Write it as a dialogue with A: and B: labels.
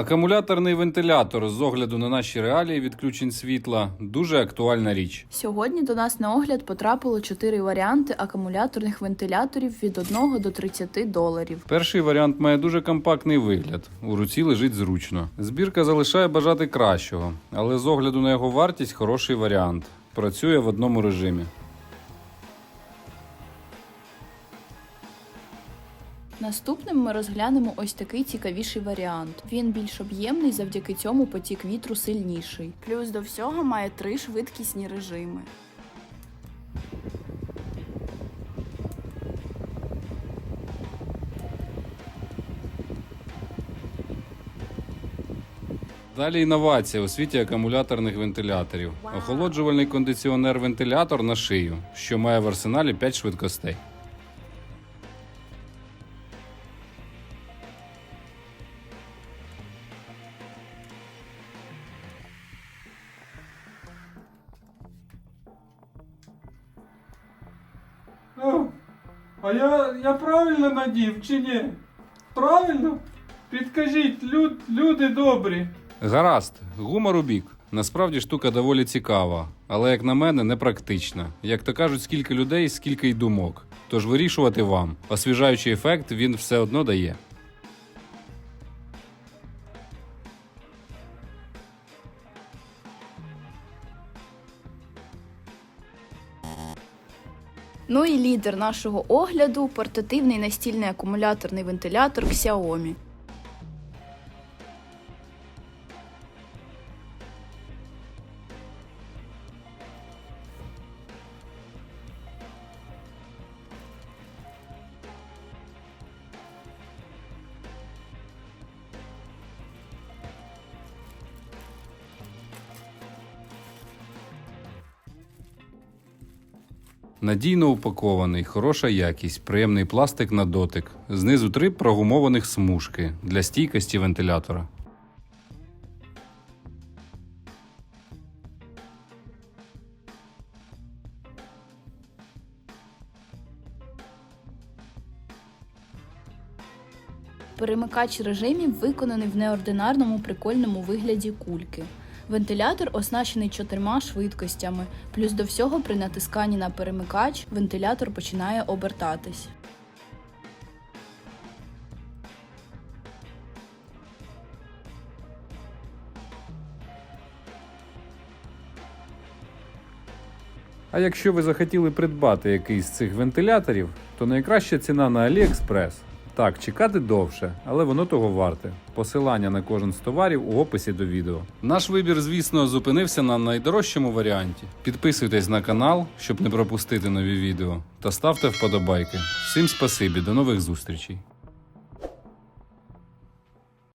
A: Акумуляторний вентилятор з огляду на наші реалії відключень світла дуже актуальна річ.
B: Сьогодні до нас на огляд потрапило 4 варіанти акумуляторних вентиляторів від 1 до 30 доларів.
A: Перший варіант має дуже компактний вигляд, у руці лежить зручно. Збірка залишає бажати кращого, але з огляду на його вартість хороший варіант. Працює в одному режимі.
B: Наступним ми розглянемо ось такий цікавіший варіант. Він більш об'ємний, завдяки цьому потік вітру сильніший. Плюс до всього має три швидкісні режими.
A: Далі інновація у світі акумуляторних вентиляторів. Охолоджувальний кондиціонер-вентилятор на шию, що має в арсеналі 5 швидкостей.
C: А я, я правильно надів чи ні? Правильно? Підкажіть, люд, люди добрі.
A: Гаразд, гумор у бік. Насправді штука доволі цікава, але як на мене, непрактична. Як то кажуть, скільки людей, скільки й думок. Тож вирішувати вам. Освіжаючий ефект він все одно дає.
B: Ну і лідер нашого огляду портативний настільний акумуляторний вентилятор Xiaomi.
A: Надійно упакований, хороша якість, приємний пластик на дотик. Знизу три прогумованих смужки для стійкості вентилятора.
B: Перемикач режимів виконаний в неординарному прикольному вигляді кульки. Вентилятор оснащений чотирма швидкостями, плюс до всього при натисканні на перемикач вентилятор починає обертатись.
A: А якщо ви захотіли придбати якийсь з цих вентиляторів, то найкраща ціна на AliExpress. Так, чекати довше, але воно того варте. Посилання на кожен з товарів у описі до відео. Наш вибір, звісно, зупинився на найдорожчому варіанті. Підписуйтесь на канал, щоб не пропустити нові відео, та ставте вподобайки. Всім спасибі, до нових зустрічей!